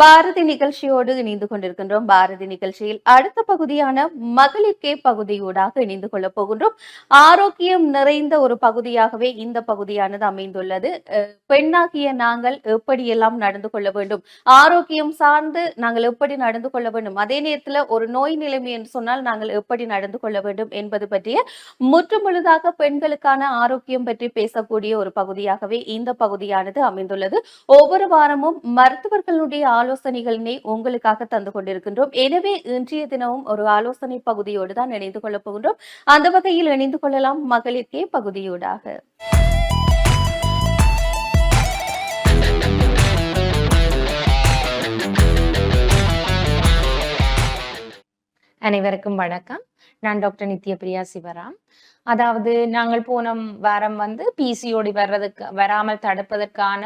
பாரதி நிகழ்ச்சியோடு இணைந்து கொண்டிருக்கின்றோம். பாரதி நிகழ்ச்சியில் அடுத்த பகுதியான மகளிர்கே பகுதியூடாக இணைந்து கொள்ளப் போகின்றோம். ஆரோக்கியம் நிறைந்த ஒரு பகுதியாகவே இந்த பகுதியானது அமைந்துள்ளது. பெண்ணாகிய நாங்கள் எப்படியெல்லாம் நடந்து கொள்ள வேண்டும்? ஆரோக்கியம் சார்ந்து நாங்கள் எப்படி நடந்து கொள்ள வேண்டும்? அதே நேரத்தில் ஒரு நோய் நிலைமை என்று சொன்னால் நாங்கள் எப்படி நடந்து கொள்ள வேண்டும் என்பது பற்றிய முற்றுமுழுதாக பெண்களுக்கான ஆரோக்கியம் பற்றி பேசக்கூடிய ஒரு பகுதியாகவே இந்த பகுதியானது அமைந்துள்ளது. ஒவ்வொரு வாரமும் மருத்துவர்களுடைய ஆலோசனை ஆலோசனைகளினை உங்களுக்காக தந்து கொண்டிருக்கின்றோம். எனவே இன்றைய தினமும் ஒரு ஆலோசனை பகுதியோடு தான் இணைந்து கொள்ளப் போகின்றோம். அந்த வகையில் இணைந்து கொள்ளலாம் மகளிர்கே பகுதியோடாக. அனைவருக்கும் வணக்கம். நான் டாக்டர் நித்யபிரியா சிவராம். அதாவது நாங்கள் போன வாரம் வந்து பிசிஓடி வர்றதுக்கு வராமல் தடுப்பதற்கான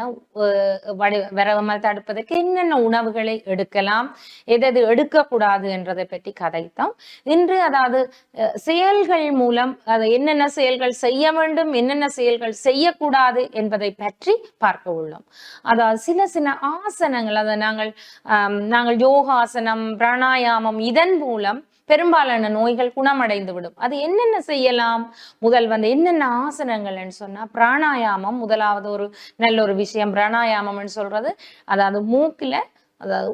வடி- வராமல் தடுப்பதற்கு என்னென்ன உணவுகளை எடுக்கலாம் எது எடுக்கக்கூடாது என்றதை பற்றி கதைத்தோம். இன்று அதாவது செயல்கள் மூலம் அது என்னென்ன செயல்கள் செய்ய வேண்டும் என்னென்ன செயல்கள் செய்யக்கூடாது என்பதை பற்றி பார்க்க உள்ளோம். அதாவது சில சில ஆசனங்கள் அதை நாங்கள் நாங்கள் யோகாசனம் பிராணாயாமம் இதன் மூலம் பெரும்பாலான நோய்கள் குணமடைந்து விடும் அது என்னென்ன செய்யலாம்? முதல் வந்து என்னென்ன ஆசனங்கள்னு சொன்னா பிராணாயாமம் முதலாவது ஒரு நல்ல ஒரு விஷயம். பிராணாயாமம்னு சொல்றது அதாவது மூக்குல அதாவது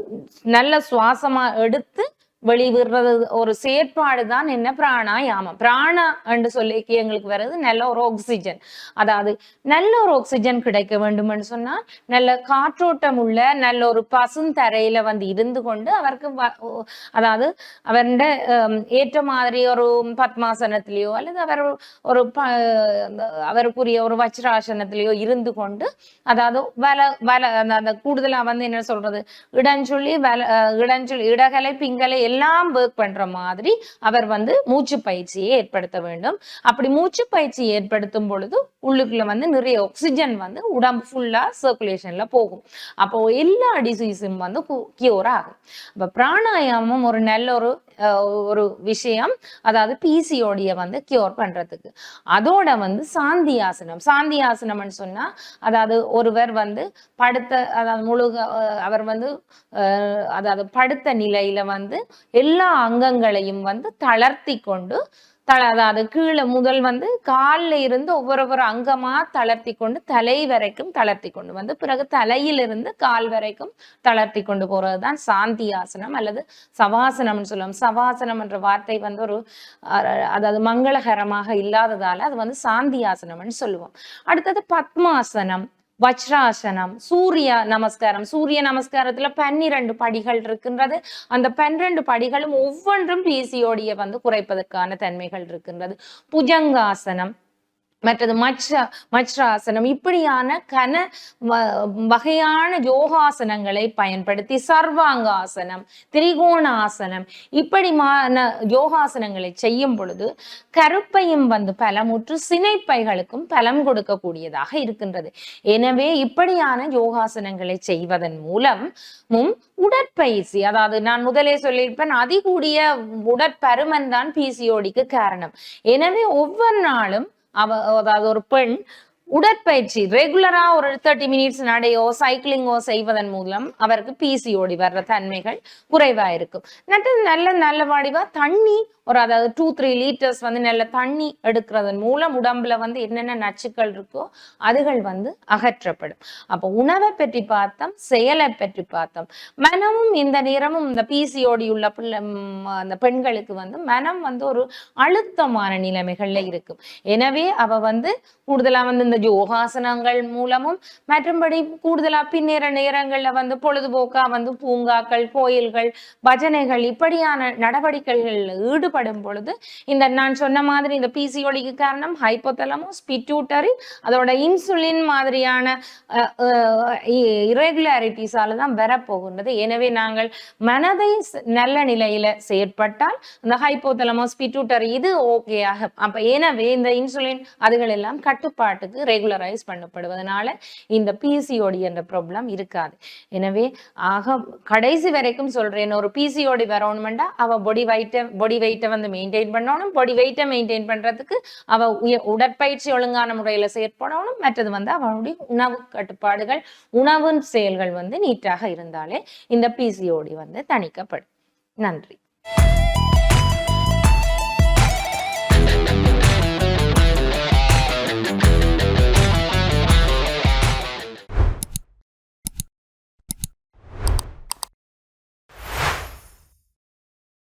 நல்ல சுவாசமா எடுத்து வெளிவிடுறது ஒரு செயற்பாடு தான் என்ன? பிராணாயாமம். பிராணா என்று சொல்லி எங்களுக்கு வர்றது நல்ல ஒரு ஆக்சிஜன் அதாவது நல்ல ஒரு ஆக்சிஜன் கிடைக்க வேண்டும்னு சொன்னால் நல்ல காற்றோட்டம் உள்ள நல்ல ஒரு பசுந்தரையில வந்து இருந்து கொண்டு அவருக்கு அதாவது அவருடைய ஏற்ற மாதிரி ஒரு பத்மாசனத்திலேயோ அல்லது அவர் ஒரு அவருக்குரிய ஒரு வஜ்ராசனத்திலேயோ இருந்து கொண்டு அதாவது வல வல அந்த- கூடுதலா வந்து என்ன சொல்றது? இடஞ்சொல்லி வல இடஞ்சொல்லி இடகலை பிங்கலை எல்லாம் ஒர்க் பண்ற மாதிரி அவர் வந்து மூச்சு பயிற்சியை ஏற்படுத்த வேண்டும். அப்படி மூச்சு பயிற்சி ஏற்படுத்தும் பொழுது உள்ளுக்குள்ள வந்து நிறைய ஆக்சிஜன் வந்து உடம்பு ஃபுல்லா சர்க்குலேஷன்ல போகும். அப்போ எல்லா டிசீஸும் வந்து கியூர் ஆகும். அப்ப பிராணாயாமம் ஒரு நல்ல ஒரு ஒரு விஷயம். அதாவது பிசிஓடிய வந்து கியூர் பண்றதுக்கு. அதோட வந்து சாந்தியாசனம். சாந்தியாசனம்னு சொன்னா அதாவது ஒருவர் வந்து படுத்த அதாவது முழுக அவர் வந்து அதாவது படுத்த நிலையில வந்து எல்லா அங்கங்களையும் வந்து தளர்த்தி கொண்டு தள அதாவது கீழே முதல் வந்து கால்ல இருந்து ஒவ்வொரு ஒரு அங்கமா தளர்த்தி கொண்டு தலை வரைக்கும் தளர்த்தி கொண்டு வந்து பிறகு தலையிலிருந்து கால் வரைக்கும் தளர்த்தி கொண்டு போறதுதான் சாந்தியாசனம் அல்லது சவாசனம்னு சொல்லுவோம். சவாசனம் என்ற வார்த்தை வந்து ஒரு அஹ், அதாவது மங்களகரமாக இல்லாததால அது வந்து சாந்தி ஆசனம்னு சொல்லுவோம். அடுத்தது பத்மாசனம். வஜ்ராசனம் சூரிய நமஸ்காரம். சூரிய நமஸ்காரத்துல பன்னிரண்டு படிகள் இருக்கின்றது. அந்த பன்னிரண்டு படிகளும் ஒவ்வொன்றும் பிசிஓடியை வந்து குறைப்பதற்கான தன்மைகள் இருக்கின்றது. புஜங்காசனம் மற்றது மச்ச மச்ராசனம் இப்படியான கன வகையான யோகாசனங்களை பயன்படுத்தி சர்வாங்காசனம் திரிகோணாசனம் இப்படிமான யோகாசனங்களை செய்யும் பொழுது கருப்பையும் வந்து பலமுற்று சினைப்பைகளுக்கும் பலம் கொடுக்கக்கூடியதாக இருக்கின்றது. எனவே இப்படியான யோகாசனங்களை செய்வதன் மூலம் உடற்பயிற்சி அதாவது நான் முதலே சொல்லியிருப்பேன் அதிகூடிய உடற்பருமன் தான் பிசிஓடிக்கு காரணம். எனவே ஒவ்வொரு நாளும் அவ அதாவது ஒரு பெண் உடற்பயிற்சி ரெகுலரா ஒரு தேர்ட்டி மினிட்ஸ் நடையோ சைக்கிளிங்கோ செய்வதன் மூலம் அவருக்கு பிசிஓடி வர்ற தன்மைகள் குறைவா இருக்கும். நட்டு நல்ல நல்ல வாடிவா தண்ணி ஒரு அதாவது டூ த்ரீ லிட்டர்ஸ் வந்து நல்ல தண்ணி எடுக்கிறதன் மூலம் உடம்புல வந்து என்னென்ன நச்சுக்கள் இருக்கோ அதுகள் வந்து அகற்றப்படும். அப்போ உணவை பற்றி பார்த்தோம் செயலை பற்றி பார்த்தோம். மனமும் இந்த நேரமும் இந்த பிசிஓடி உள்ள பிள்ளை அந்த பெண்களுக்கு வந்து மனம் வந்து ஒரு அழுத்தமான நிலைமைகள்ல இருக்கும். எனவே அவ வந்து கூடுதலா வந்து இந்த யோகாசனங்கள் மூலமும் மற்றும்படி கூடுதலா பின்னேற நேரங்கள்ல வந்து பொழுதுபோக்கா வந்து பூங்காக்கள் கோயில்கள் பஜனைகள் இப்படியான நடவடிக்கைகள்ல ஈடுபடும் பொழுது இந்த நான் சொன்ன மாதிரி இந்த பிசிஓடிக்கு காரணம் ஹைப்போதலமோஸ் பிட்யூட்டரி அதோட இன்சுலின் மாதிரியான இரெகுலாரிட்டிஸால தான் வரப்போகின்றது. எனவே நாங்கள் மனதை நல்ல நிலையில செயற்பட்டால் இந்த ஹைப்போதலமோஸ் பிட்யூட்டரி இது ஓகே ஆகும் அப்ப எனவே இந்த இன்சுலின் அதுகள் எல்லாம் கட்டுப்பாட்டுக்கு ரெகுலரைஸ் பண்ணப்படுவதனால இந்த பிசிஓடி என்ற ப்ராப்ளம் இருக்காது. எனவே ஆக கடைசி வரைக்கும் சொல்றேன் ஒரு பிசிஓடி வரணுமெண்டா அவ பொடி வைட்ட பொடி வைட் வெயிட்டை வந்து மெயின்டைன் பண்ணணும் பாடி வெயிட்டை மெயின்டைன் பண்றதுக்கு அவ உய- உடற்பயிற்சி ஒழுங்கான முறையில செயற்படணும். மற்றது வந்து அவனுடைய உணவு கட்டுப்பாடுகள் உணவு செயல்கள் வந்து நீட்டாக இருந்தாலே இந்த பிசிஓடி வந்து தணிக்கப்படும். நன்றி.